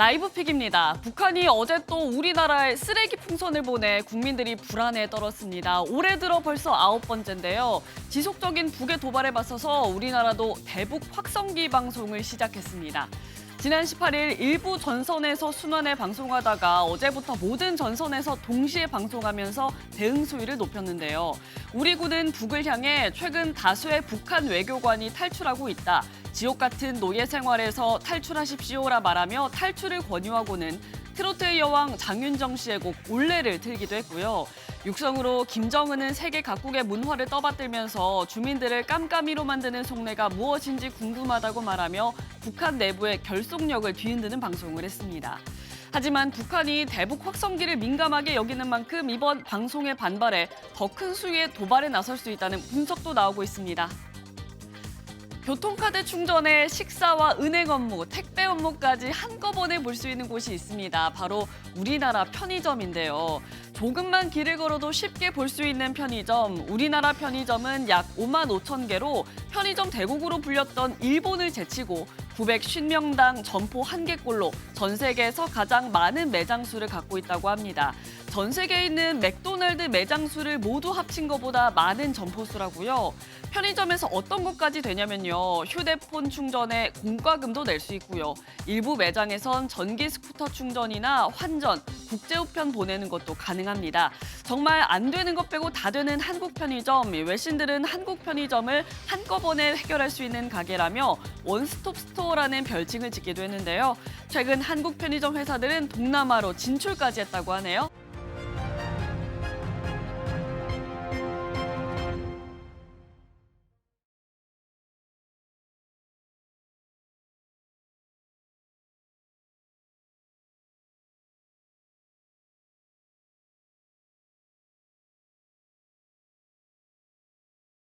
라이브 픽입니다. 북한이 어제 또 우리나라에 쓰레기 풍선을 보내 국민들이 불안에 떨었습니다. 올해 들어 벌써 아홉 번째인데요. 지속적인 북의 도발에 맞서서 우리나라도 대북 확성기 방송을 시작했습니다. 지난 18일 일부 전선에서 순환해 방송하다가 어제부터 모든 전선에서 동시에 방송하면서 대응 수위를 높였는데요. 우리 군은 북을 향해 최근 다수의 북한 외교관이 탈출하고 있다. 지옥 같은 노예 생활에서 탈출하십시오라 말하며 탈출을 권유하고는 트로트의 여왕 장윤정 씨의 곡 올레를 틀기도 했고요. 육성으로 김정은은 세계 각국의 문화를 떠받들면서 주민들을 깜깜이로 만드는 속내가 무엇인지 궁금하다고 말하며 북한 내부의 결속력을 뒤흔드는 방송을 했습니다. 하지만 북한이 대북 확성기를 민감하게 여기는 만큼 이번 방송의 반발에 더큰 수위의 도발에 나설 수 있다는 분석도 나오고 있습니다. 교통카드 충전에 식사와 은행 업무, 택배 업무까지 한꺼번에 볼 수 있는 곳이 있습니다. 바로 우리나라 편의점인데요. 조금만 길을 걸어도 쉽게 볼 수 있는 편의점. 우리나라 편의점은 약 5만 5천 개로 편의점 대국으로 불렸던 일본을 제치고 950명당 점포 한개꼴로전 세계에서 가장 많은 매장 수를 갖고 있다고 합니다. 전 세계에 있는 맥도날드 매장 수를 모두 합친 것보다 많은 점포 수라고요. 편의점에서 어떤 것까지 되냐면요. 휴대폰 충전에 공과금도 낼 수 있고요. 일부 매장에선 전기 스쿠터 충전이나 환전, 국제 우편 보내는 것도 가능합니다. 정말 안 되는 것 빼고 다 되는 한국 편의점. 외신들은 한국 편의점을 한꺼번에 해결할 수 있는 가게라며 원스톱 스토어라는 별칭을 짓기도 했는데요. 최근 한국 편의점 회사들은 동남아로 진출까지 했다고 하네요.